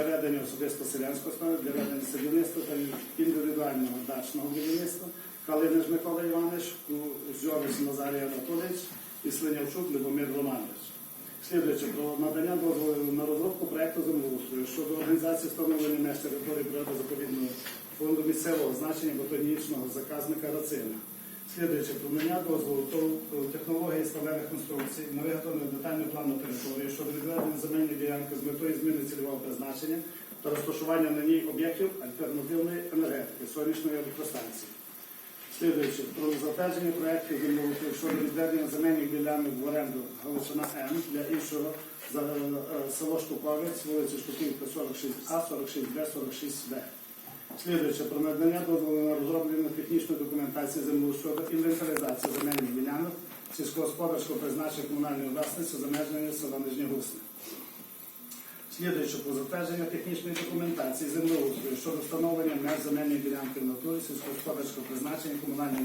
для ведення особисто селянського стану, для ведення садівництва та індивідуального дачного будівництва, Калинич Микола Іванович, Зьович Назарій Анатолійович і Слинявчук Любомир Романович. Слідуючи про надання дозволу на розробку проекту землеустрою щодо організації встановлення меж території природозаповідного фонду місцевого значення ботанічного заказника Рацина. Слідуючи надання дозволу то технології сталевих конструкцій на виготовлення детального плану території щодо відведення земельної ділянки з метою зміни цільового призначення та розташування на ній об'єктів альтернативної енергетики сонячної електростанції. Слідуючи про затвердження проєктів землеустрою щодо відведення земельних ділянок в оренду Галичина М для іншого за е, село Штуковець, вулиця Штуківка 46А, 46Б, 46В. Слідуючи про надання дозволу на розроблення технічної документації землеустрою інвентаризації земельних ділянок сільськогосподарського призначення комунальної власності за межами села Нижньогусне. Слідуючи про затвердження технічної документації землеустрою щодо встановлення меж земельної ділянки в натурі сільськогосподарського призначення комунальної